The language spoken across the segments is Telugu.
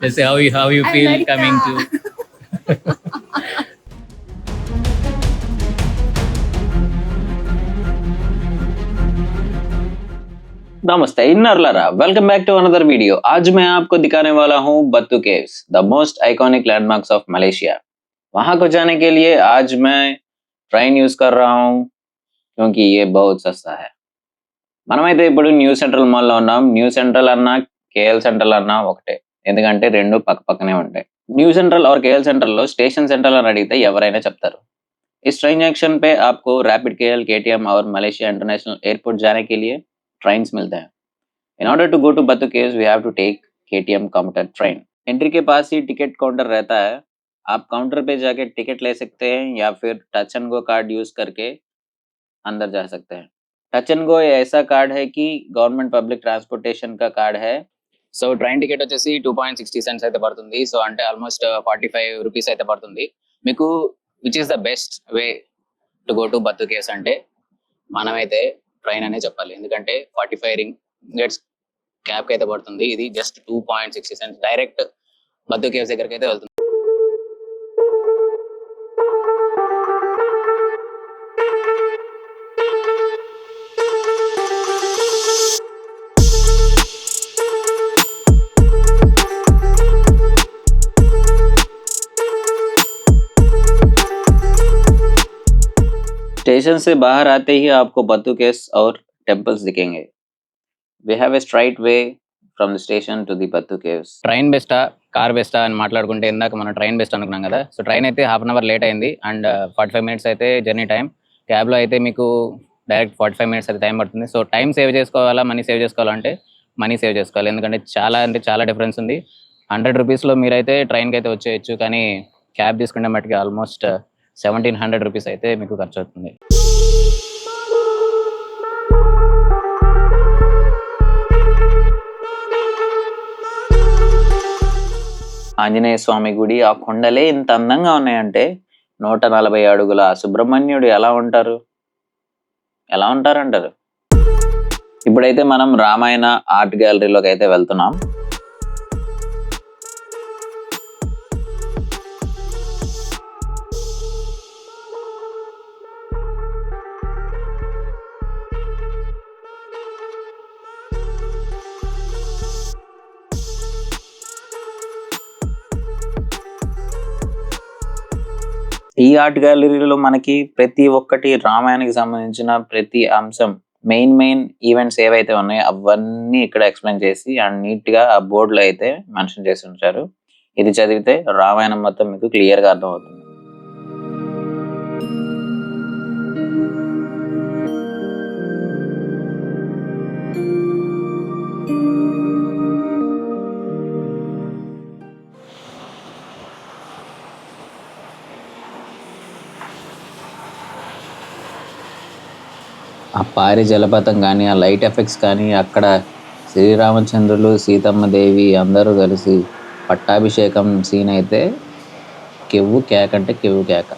Let's say how you how you I'm feel like, coming uh, to. नमस्ते इन्नरलरा welcome back to another video आज मैं आपको दिखाने वाला हूँ Batu caves the most iconic landmarks of Malaysia वहां को जाने के लिए आज मैं ట్రైన్ యూస్ कर रहा हूँ क्योंकि ये बहुत सस्ता है మనమైతే ఇప్పుడు న్యూ సెంట్రల్ మాల్లో ఉన్నాం న్యూ సెంట్రల్ అన్నా కేఎల్ సెంట్రల్ అన్నా ఒకటే ఎందుకంటే రెండు పక్క పక్కనే ఉంటాయి న్యూ సెంట్రల్ और కేఎల్ సెంట్రల్ లో స్టేషన్ సెంట్రల్ అని అడిగితే ఎవరైనా చెప్తారు इस ट्रेन जंक्शन पे आपको रैपिड केएल केटीएम और मलेशिया इंटरनेशनल एयरपोर्ट जाने के लिए ट्रेन्स मिलते हैं in order to go to Batu caves we have to take KTM counter train entry के पास ही टिकट काउंटर रहता है आप काउंटर पे जाके टिकट ले सकते हैं या फिर touch and go card use करके अंदर जा सकते हैं टच एंड गो ऐसा कार्ड है कि गवर्नमेंट पब्लिक ट्रांसपोर्टेशन का कार्ड है సో ట్రైన్ టికెట్ వచ్చేసి టూ పాయింట్ సిక్స్టీ సెంట్స్ అయితే పడుతుంది. సో అంటే almost uh, forty five rupees అయితే పడుతుంది. మీకు which is the best way to go to Batu Caves అంటే మనమైతే ట్రైన్ అనే చెప్పాలి. ఎందుకంటే ఫార్టీ ఫైవ్ రింగ్ గెట్స్ క్యాబ్కి అయితే పడుతుంది. ఇది just two point sixty cents direct Batu Caves దగ్గరికి అయితే వెళ్తుంది. स्टेशन से बाहर आते ही आपको बत्तू केव्स और टेम्पल्स दिखेंगे we have a straight way from the station to the Batu caves train బెస్టా car బెస్టా అని మాట్లాడుకుంటే ఇందాక మనం ట్రైన్ బెస్ట్ అనుకున్నాం కదా సో ట్రైన్ అయితే హాఫ్ అన్ అవర్ లేట్ అయింది అండ్ ఫార్టీ ఫైవ్ మినిట్స్ అయితే జర్నీ టైం క్యాబ్లో అయితే మీకు డైరెక్ట్ ఫార్టీ ఫైవ్ మినిట్స్ అయితే టైం పడుతుంది సో టైం సేవ్ చేసుకోవాలా మనీ సేవ్ చేసుకోవాలంటే మనీ సేవ్ చేసుకోవాలి ఎందుకంటే చాలా అంటే చాలా డిఫరెన్స్ ఉంది హండ్రెడ్ రూపీస్లో మీరైతే ట్రైన్కి అయితే వచ్చేయచ్చు కానీ క్యాబ్ తీసుకుంటే మట్టుకి ఆల్మోస్ట్ సెవెంటీన్ హండ్రెడ్ రూపీస్ అయితే మీకు ఖర్చు అవుతుంది ఆంజనేయ స్వామి గుడి ఆ కొండలే ఇంత అందంగా ఉన్నాయంటే నూట నలభై అడుగుల సుబ్రహ్మణ్యుడు ఎలా ఉంటారు? ఎలా ఉంటారంటారు? ఇప్పుడైతే మనం రామాయణ ఆర్ట్ గ్యాలరీలోకి అయితే వెళ్తున్నాం. ఈ ఆర్ట్ గ్యాలరీలో మనకి ప్రతి ఒక్కటి రామాయణకి సంబంధించిన ప్రతి అంశం మెయిన్ మెయిన్ ఈవెంట్స్ ఏవైతే ఉన్నాయో అవన్నీ ఇక్కడ ఎక్స్ప్లెయిన్ చేసి అండ్ నీట్గా ఆ బోర్డులో అయితే మెన్షన్ చేసి ఉంచారు. ఇది చదివితే రామాయణం మొత్తం మీకు క్లియర్గా అర్థమవుతుంది. పారి జలపాతం కానీ ఆ లైట్ ఎఫెక్ట్స్ కానీ అక్కడ శ్రీరామచంద్రులు సీతమ్మ దేవి అందరూ కలిసి పట్టాభిషేకం సీన్ అయితే కెవ్వు కేక అంటే కెవ్వు కేక.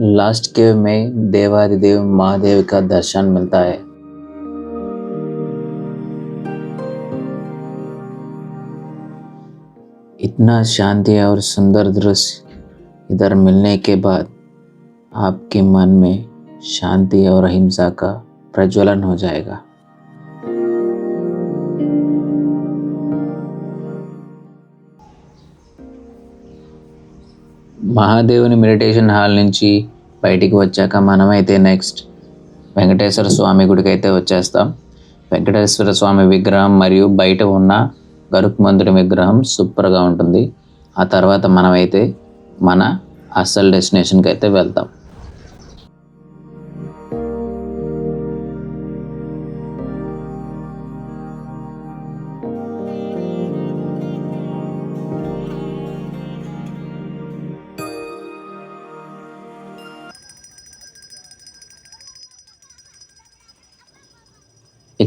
लास्ट केव में देवादिदेव महादेव का दर्शन मिलता है। इतना शांति और सुंदर दृश्य इधर मिलने के बाद आपके मन में शांति और अहिंसा का प्रज्वलन हो जाएगा। మహాదేవుని మెడిటేషన్ హాల్ నుంచి బయటికి వచ్చాక మనమైతే నెక్స్ట్ వెంకటేశ్వర స్వామి గుడికి అయితే వచ్చేస్తాం. వెంకటేశ్వర స్వామి విగ్రహం మరియు బయట ఉన్న గరుక్మంతుడి విగ్రహం సూపర్గా ఉంటుంది. ఆ తర్వాత మనమైతే మన అసలు డెస్టినేషన్కి అయితే వెళ్తాం.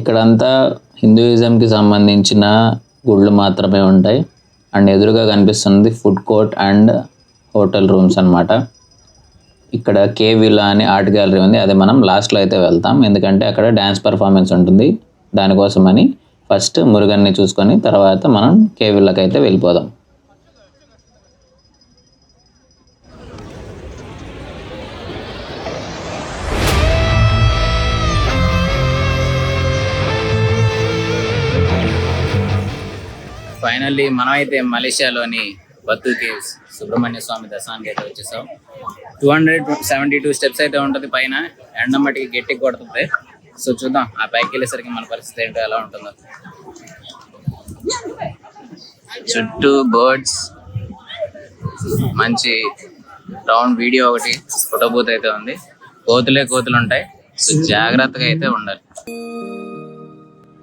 ఇక్కడంతా హిందూయిజంకి సంబంధించిన గుళ్ళు మాత్రమే ఉంటాయి. అండ్ ఎదురుగా కనిపిస్తున్నది food court and hotel rooms అన్నమాట. ఇక్కడ కే విలా అని ఆర్ట్ గ్యాలరీ ఉంది. అది మనం లాస్ట్లో అయితే వెళ్తాం. ఎందుకంటే అక్కడ డ్యాన్స్ పర్ఫార్మెన్స్ ఉంటుంది. దానికోసమని ఫస్ట్ మురుగన్ని చూసుకొని తర్వాత మనం కే విల్లాకి అయితే వెళ్ళిపోదాం. ఫైనల్లీ మనమైతే మలేషియాలోని బత్తు కేవ్స్ సుబ్రహ్మణ్య స్వామి దర్శనానికి అయితే వచ్చేసాం. Two hundred seventy two steps అయితే ఉంటుంది పైన. ఎండ మట్టికి కొడుతుంది. సో చూద్దాం. ఆ పైకి వెళ్ళేసరికి మన పరిస్థితి ఏంటో ఎలా ఉంటుందో. చుట్టూ బర్డ్స్. మంచి రౌండ్ వీడియో ఒకటి ఫోటో బూత్ అయితే ఉంది. కోతులే కోతులు ఉంటాయి. సో జాగ్రత్తగా అయితే ఉండాలి.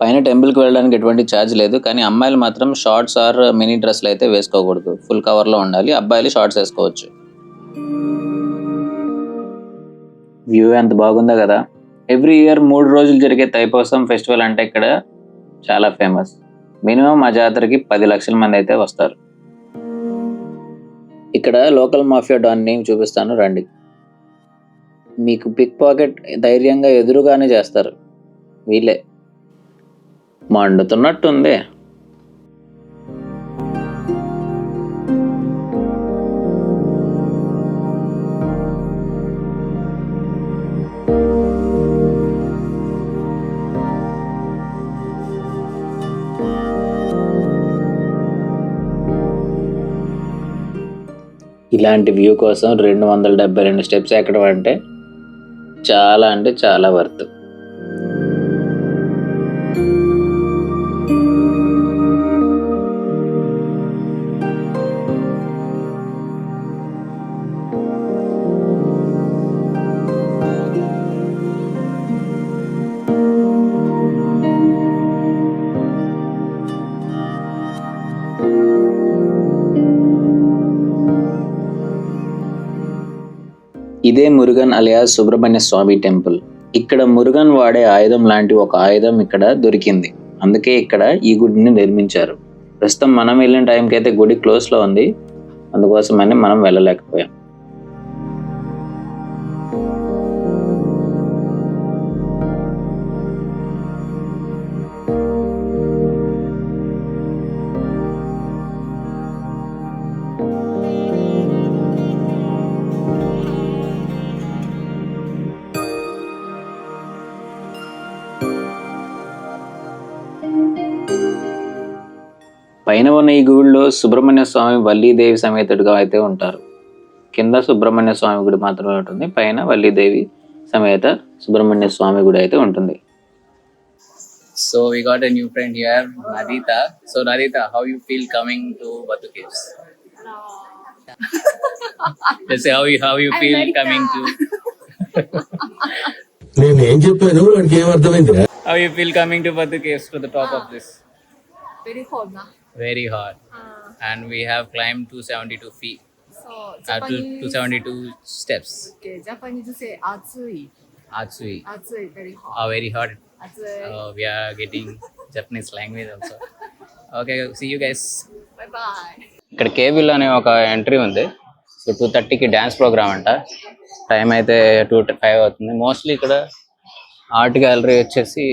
పైన టెంపుల్కి వెళ్ళడానికి ఎటువంటి ఛార్జ్ లేదు కానీ అమ్మాయిలు మాత్రం షార్ట్స్ ఆర్ మినీ డ్రెస్లు అయితే వేసుకోకూడదు. ఫుల్ కవర్లో ఉండాలి. అబ్బాయిలు షార్ట్స్ వేసుకోవచ్చు. వ్యూ ఎంత బాగుందో కదా. ఎవ్రీ ఇయర్ మూడు రోజులు జరిగే తైపోసం ఫెస్టివల్ అంటే ఇక్కడ చాలా ఫేమస్ మినిమం మా జాతరకి పది లక్షల మంది అయితే వస్తారు. ఇక్కడ లోకల్ మాఫియా డాన్ నేమ్ చూపిస్తాను రండి. మీకు పిక్ పాకెట్ ధైర్యంగా ఎదురుగానే చేస్తారు. వీళ్ళే. మండుతున్నట్టుంది. ఇలాంటి వ్యూ కోసం రెండు వందల డెబ్బై రెండు స్టెప్స్ ఎక్కడం అంటే చాలా అంటే చాలా వర్త్. ఇదే మురుగన్ అలియాస్ సుబ్రహ్మణ్య స్వామి టెంపుల్. ఇక్కడ మురుగన్ వాడే ఆయుధం లాంటి ఒక ఆయుధం ఇక్కడ దొరికింది. అందుకే ఇక్కడ ఈ గుడిని నిర్మించారు. ప్రస్తుతం మనం వెళ్ళిన టైంకి అయితే గుడి క్లోజ్లో ఉంది. అందుకోసమని మనం వెళ్ళలేకపోయాం. నేనువనే గుళ్ళో సుబ్రహ్మణ్య స్వామి వల్లీదేవి సమేతుడిగా అయితే ఉంటారు. కింద సుబ్రహ్మణ్య స్వామి గుడి మాత్రమే ఉంటుంది. పైన వల్లీదేవి సమేత సుబ్రహ్మణ్య స్వామి గుడి అయితే ఉంటుంది. So we got new friend here Nadita so Nadita how you feel coming to Batu Caves this how you how you feel coming to నేను ఏం చెప్పాను? నాకు ఏం how you feel coming to Batu Caves for the top of this very four నా Very. Uh, And we have climbed 272 feet. so Uh, Japanese. 272 steps. Okay, Japanese say atsui. Atsui. Atsui very hot. Oh, very hot. Atsui. Uh, we are getting Japanese language also. Okay, see you guys. bye bye. ఇక్కడ కేబుల్ అనే ఒక ఎంట్రీ ఉంది సో టూ థర్టీకి డ్యాన్స్ ప్రోగ్రామ్ అంట టైం అయితే టూ ఫైవ్ అవుతుంది మోస్ట్లీ ఇక్కడ ఆర్ట్ గ్యాలరీ వచ్చేసి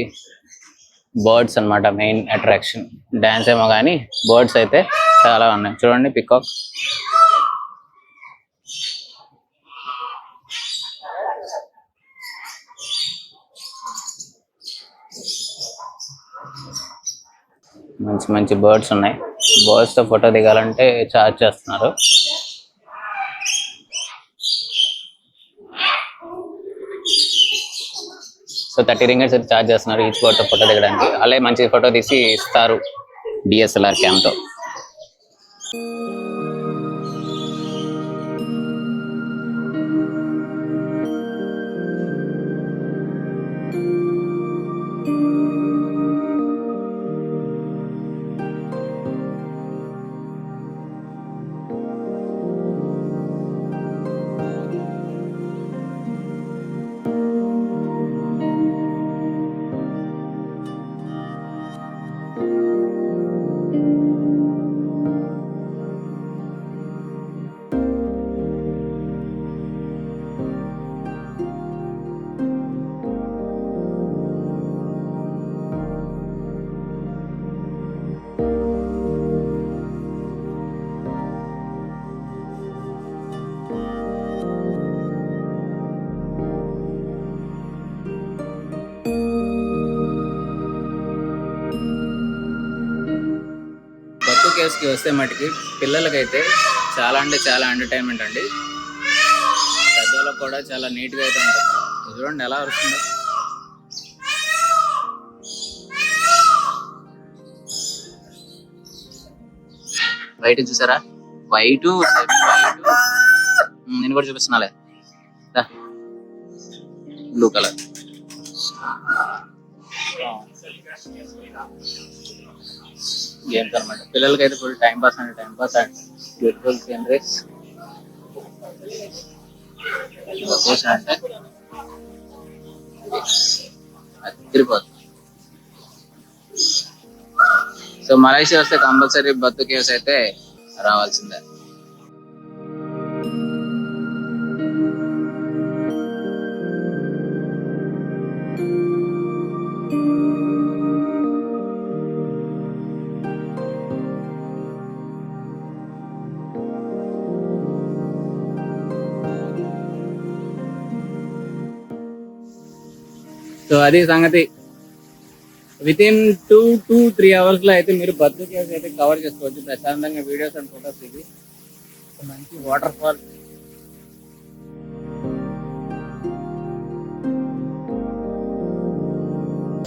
బర్డ్స్ అన్నమాట మెయిన్ అట్రాక్షన్ డ్యాన్స్ ఏమో కానీ బర్డ్స్ అయితే చాలా ఉన్నాయి. చూడండి పికాక్ మంచి మంచి బర్డ్స్ ఉన్నాయి. బర్డ్స్తో ఫోటో దిగాలంటే చార్జ్ చేస్తున్నారు. సో థర్టీ రింగర్స్ అయితే చార్జ్ చేస్తున్నారు ఈచ్ ఫోటో ఫోటో దిగడానికి. అలాగే మంచి ఫోటో తీసి ఇస్తారు డిఎస్ఎల్ఆర్ క్యామ్ తో వస్తే మటుకి పిల్లలకైతే చాలా అంటే చాలా ఎంటర్టైన్మెంట్ అండి. పెద్దవాళ్ళకి కూడా చాలా నీట్గా అయితే ఉంటుంది. చూడండి ఎలా వస్తుందో. వైట్ చూసారా? White white. నేను కూడా చూపిస్తున్నాలే. Blue colour. గేమ్స్ అనమాట పిల్లలకి అయితే ఫుల్ టైం పాస్ అంటే time pass and beautiful sceneries location అంటే సో మలేషియా వస్తే కంపల్సరీ బతు కేవ్స్ అయితే రావాల్సిందే. సో అది సంగతి. With in two two three అవర్స్లో అయితే మీరు బర్త్ కేవ్స్ అయితే కవర్ చేసుకోవచ్చు. ప్రశాంతంగా వీడియోస్ అండ్ ఫొటోస్ ఇది మంచి వాటర్ ఫాల్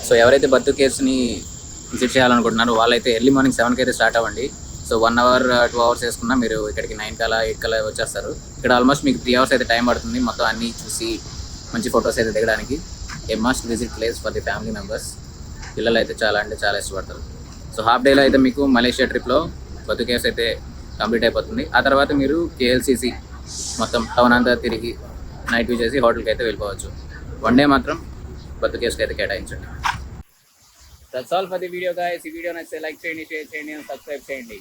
సో ఎవరైతే బర్త్ కేవ్స్ని విజిట్ చేయాలనుకుంటున్నారో వాళ్ళైతే ఎర్లీ మార్నింగ్ సెవెన్కి అయితే స్టార్ట్ అవ్వండి. So one hour two hours వేసుకున్నా మీరు ఇక్కడికి నైన్ కలా ఎయిట్ కలా వచ్చేస్తారు. ఇక్కడ ఆల్మోస్ట్ మీకు త్రీ అవర్స్ అయితే టైం పడుతుంది. మొత్తం అన్ని చూసి మంచి ఫొటోస్ అయితే దిగడానికి. A must visit place for the family members పిల్లలు అయితే చాలా అంటే చాలా ఇష్టపడతారు. సో హాఫ్ డేలో అయితే మీకు మలేషియా ట్రిప్లో బతు కేవ్స్ అయితే కంప్లీట్ అయిపోతుంది. ఆ తర్వాత మీరు కేఎల్సిసి మొత్తం టౌన్ అంతా తిరిగి నైట్ వ్యూ చేసి హోటల్కి అయితే వెళ్ళిపోవచ్చు. వన్ డే మాత్రం బతు కేవ్స్కి అయితే కేటాయించండి. That's all for the video guys ఈ వీడియో నచ్చితే లైక్ చేయండి షేర్ చేయండి సబ్స్క్రైబ్ చేయండి.